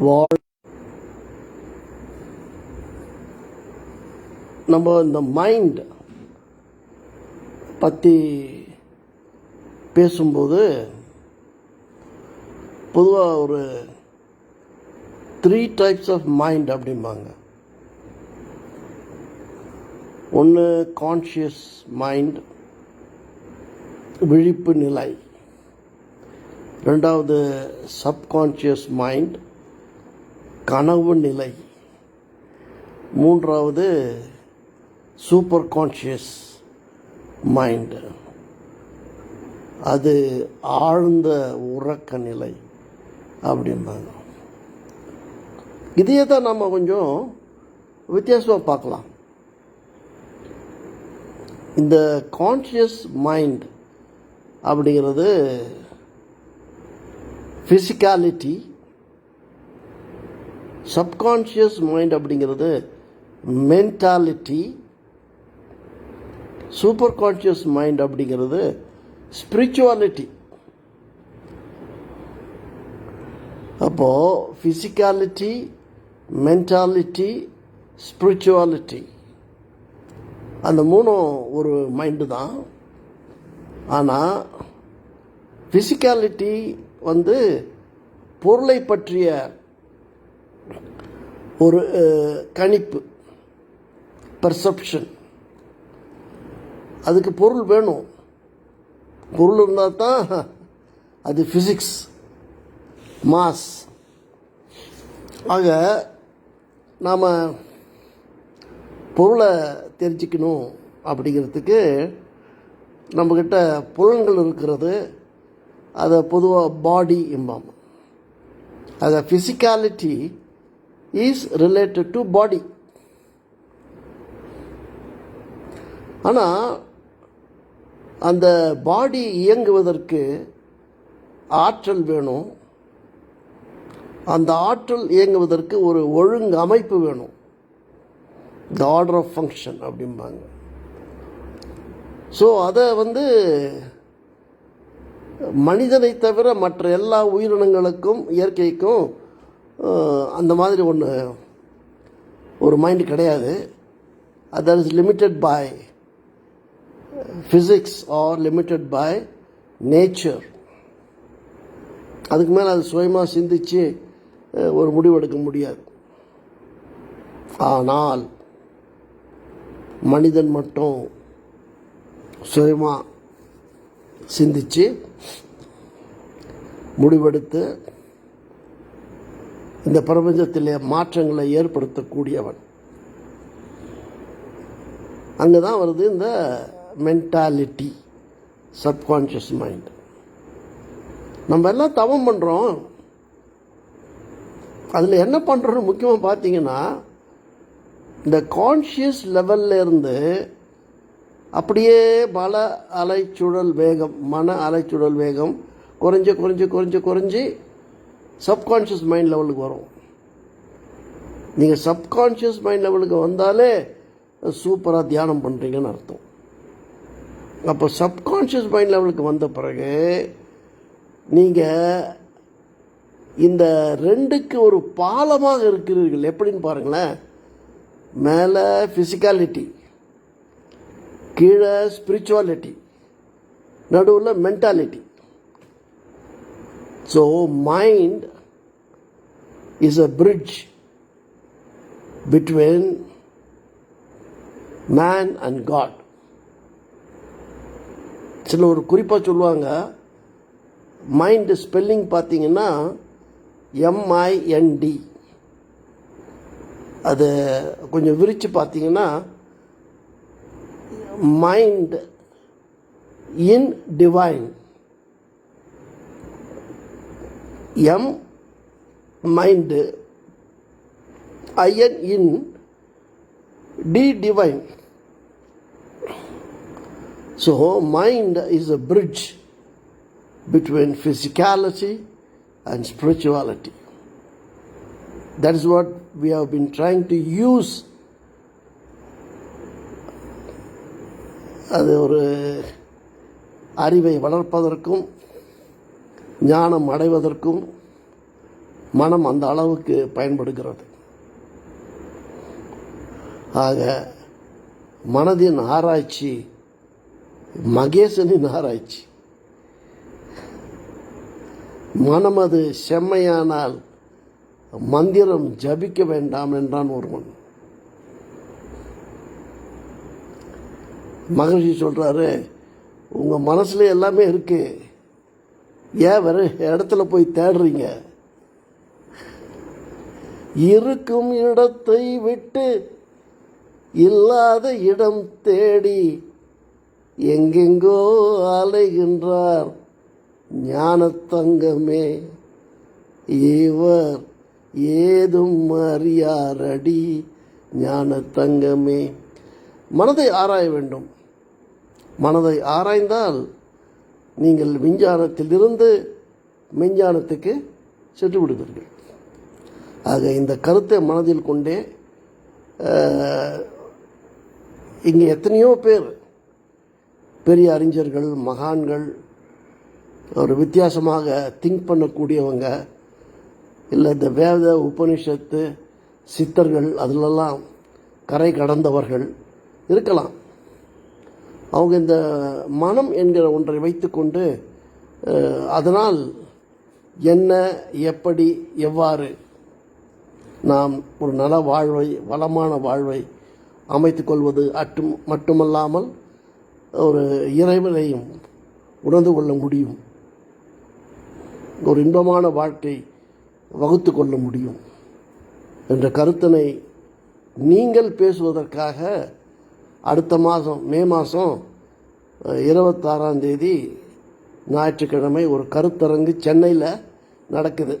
வாழ் நம்ம இந்த மைண்ட் பற்றி பேசும்போது பொதுவாக ஒரு த்ரீ டைப்ஸ் ஆஃப் மைண்ட் அப்படிம்பாங்க. ஒன்று கான்ஷியஸ் மைண்ட் விழிப்பு நிலை. ரெண்டாவது சப்கான்ஷியஸ் மைண்ட் கனவு நிலை. மூன்றாவது சூப்பர் கான்ஷியஸ் மைண்டு அது ஆழ்ந்த உறக்க நிலை அப்படிம்பாங்க. இதையே தான் நம்ம கொஞ்சம் வித்தியாசமாக பார்க்கலாம். இந்த கான்ஷியஸ் மைண்ட் அப்படிங்கிறது ஃபிசிக்காலிட்டி சப்கான்ஷியஸ் மைண்ட் அப்படிங்கிறது மென்டாலிட்டி சூப்பர் கான்ஷியஸ் மைண்ட் அப்படிங்கிறது ஸ்பிரிச்சுவாலிட்டி அப்போது ஃபிசிக்காலிட்டி மென்டாலிட்டி ஸ்பிரிச்சுவாலிட்டி அந்த மூணும் ஒரு மைண்டு தான். ஆனால் ஃபிசிக்காலிட்டி வந்து பொருளை பற்றிய ஒரு கணிப்பு பர்செப்ஷன் அதுக்கு பொருள் வேணும். பொருள் இருந்தால் தான் அது ஃபிசிக்ஸ் மாஸ் ஆக நாம் பொருளை தெரிஞ்சுக்கணும் அப்படிங்கிறதுக்கு நம்மக்கிட்ட புலன்கள் இருக்கிறது. அதை பொதுவாக பாடி இம்பாம் அதை physicality is related to body ஆனால் அந்த பாடி இயங்குவதற்கு ஆற்றல் வேணும். அந்த ஆற்றல் இயங்குவதற்கு ஒரு ஒழுங்கு அமைப்பு வேணும். த ஆர்டர் ஆஃப் ஃபங்க்ஷன் அப்படிம்பாங்க. ஸோ அதை வந்து மனிதனை தவிர மற்ற எல்லா உயிரினங்களுக்கும் இயற்கைக்கும் அந்த மாதிரி ஒன்று ஒரு மைண்டு கிடையாது. That is limited by physics or limited by nature அதுக்கு மேலே அது சுயமாக சிந்தித்து ஒரு முடிவெடுக்க முடியாது. ஆனால் மனிதன் மட்டும் சுயமாக சிந்திச்சு முடிவெடுத்து இந்த பிரபஞ்சத்திலே மாற்றங்களை ஏற்படுத்தக்கூடியவன். அங்கே தான் வருது இந்த மென்டாலிட்டி சப்கான்ஷியஸ் மைண்ட் நம்ம எல்லாம் தவம் பண்ணுறோம் அதில் என்ன பண்ணுறோன்னு முக்கியமாக பார்த்தீங்கன்னா இந்த கான்ஷியஸ் லெவல்ல இருந்து அப்படியே பல அலைச்சுழல் வேகம் மன அலைச்சுழல் வேகம் குறைஞ்சு குறைஞ்சு குறைஞ்சு குறைஞ்சி சப்கான்ஷியஸ் மைண்ட் லெவலுக்கு வரும். நீங்கள் சப்கான்ஷியஸ் மைண்ட் லெவலுக்கு வந்தாலே சூப்பராக தியானம் பண்ணுறீங்கன்னு அர்த்தம். அப்போ சப்கான்ஷியஸ் மைண்ட் லெவலுக்கு வந்த பிறகு நீங்கள் இந்த ரெண்டுக்கு ஒரு பாலமாக இருக்கிறீர்கள். எப்படின்னு பாருங்களேன். மேலே ஃபிசிக்காலிட்டி கீழே ஸ்பிரிச்சுவாலிட்டி நடுவில் mentality so mind is a bridge between man and God சில ஒரு குறிப்பாக சொல்லுவாங்க மைண்டு ஸ்பெல்லிங் பார்த்தீங்கன்னா எம்ஐஎன்டி அது கொஞ்சம் விரித்து பார்த்தீங்கன்னா mind in divine M mind IN in D divine so mind is a bridge between physicality and spirituality That is what we have been trying to use. அது ஒரு அறிவை வளர்ப்பதற்கும் ஞானம் அடைவதற்கும் மனம் அந்த அளவுக்கு பயன்படுகிறது. ஆக மனதின் ஆராய்ச்சி மகேசனின் ஆராய்ச்சி. மனம் அது செம்மையானால் மந்திரம் ஜபிக்க வேண்டாம் என்றான் ஒருவன். மகர்ஷி சொல்கிறாரு உங்கள் மனசுல எல்லாமே இருக்குது ஏன் வேறு இடத்துல போய் தேடுறீங்க? இருக்கும் இடத்தை விட்டு இல்லாத இடம் தேடி எங்கெங்கோ அலைகின்றார் ஞானத்தங்கமே. இவர் ஏதும் அறியாரடி ஞானத்தங்கமே. மனதை ஆராய வேண்டும். மனதை ஆராய்ந்தால் நீங்கள் விஞ்ஞானத்திலிருந்து மெஞ்ஞானத்துக்கு சென்று விடுவீர்கள். ஆக இந்த கருத்தை மனதில் கொண்டே இங்கே எத்தனையோ பேர் பெரிய அறிஞர்கள் மகான்கள் ஒரு வித்தியாசமாக திங்க் பண்ணக்கூடியவங்க இல்லை இந்த வேத உபனிஷத்து சித்தர்கள் அதிலெல்லாம் கரை கடந்தவர்கள் இருக்கலாம். அவங்க இந்த மனம் என்கிற ஒன்றை வைத்துக்கொண்டு அதனால் என்ன எப்படி எவ்வாறு நாம் ஒரு நல வாழ்வை வளமான வாழ்வை அமைத்து கொள்வது அட்டும் மட்டுமல்லாமல் ஒரு இறைவனையும் உணர்ந்து கொள்ள முடியும். ஒரு இன்பமான வாழ்க்கை வகுத்து கொள்ள முடியும். என்ற கருத்தினை நீங்கள் பேசுவதற்காக அடுத்த மாதம் மே மாதம் இருபத்தாறாம் தேதி ஞாயிற்றுக்கிழமை ஒரு கருத்தரங்கு சென்னையில் நடக்குது.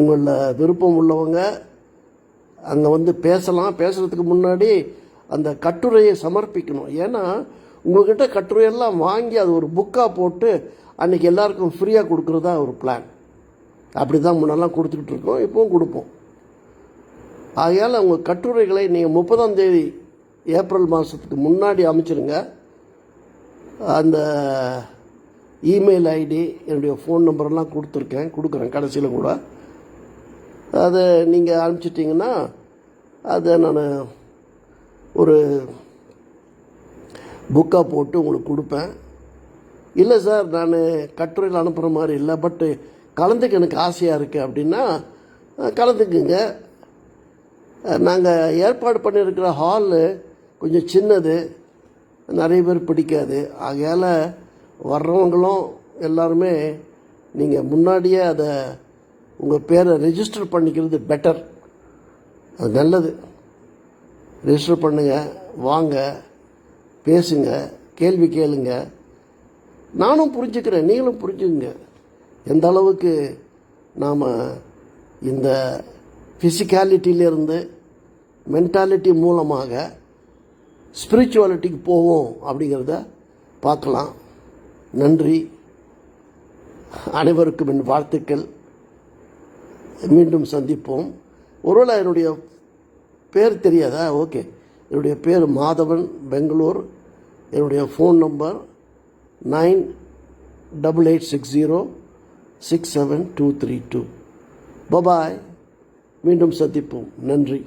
உங்களில் விருப்பம் உள்ளவங்க அங்கே வந்து பேசலாம். பேசுகிறதுக்கு முன்னாடி அந்த கட்டுரையை சமர்ப்பிக்கணும். ஏன்னா உங்கள்கிட்ட கட்டுரையெல்லாம் வாங்கி அது ஒரு புக்காக போட்டு அன்றைக்கி எல்லாருக்கும் ஃப்ரீயாக கொடுக்குறதா ஒரு பிளான் அப்படி தான் முன்னெல்லாம் கொடுத்துக்கிட்டு இருக்கோம் இப்போவும் கொடுப்போம். ஆகையால் உங்கள் கட்டுரைகளை நீங்கள் முப்பதாம் தேதி ஏப்ரல் மாதத்துக்கு முன்னாடி அமைச்சிருங்க. அந்த இமெயில் ஐடி என்னுடைய ஃபோன் நம்பரெல்லாம் கொடுத்துருக்கேன் கொடுக்குறேன் கடைசியில் கூட. அதை நீங்கள் அனுப்பிச்சிட்டிங்கன்னா அதை நான் ஒரு புக்காக போட்டு உங்களுக்கு கொடுப்பேன். இல்லை சார் நான் கட்டுரையில் அனுப்புகிற மாதிரி இல்லை பட்டு கலந்துக்க எனக்கு ஆசையாக இருக்குது அப்படின்னா கலந்துக்குங்க. நாங்கள் ஏற்பாடு பண்ணியிருக்கிற ஹாலு கொஞ்சம் சின்னது நிறைய பேர் பிடிக்காது. ஆகையால் வர்றவங்களும் எல்லாருமே நீங்கள் முன்னாடியே அதை உங்கள் பேரை ரெஜிஸ்டர் பண்ணிக்கிறது பெட்டர் அது நல்லது. ரெஜிஸ்டர் பண்ணுங்கள் வாங்க பேசுங்க கேள்வி கேளுங்க. நானும் புரிஞ்சுக்கிறேன் நீங்களும் புரிஞ்சுங்க எந்த அளவுக்கு நாம் இந்த ஃபிசிக்காலிட்டியிலேருந்து மென்டாலிட்டி மூலமாக ஸ்பிரிச்சுவாலிட்டிக்கு போவோம் அப்படிங்கிறத பார்க்கலாம். நன்றி. அனைவருக்கும் என் வாழ்த்துக்கள். மீண்டும் சந்திப்போம். ஒருவேளை என்னுடைய பேர் தெரியாதா? ஓகே. என்னுடைய பேர் மாதவன் பெங்களூர். என்னுடைய phone number nine double eight six zero six seven two three two. Bye bye. மீண்டும் சந்திப்போம். நன்றி.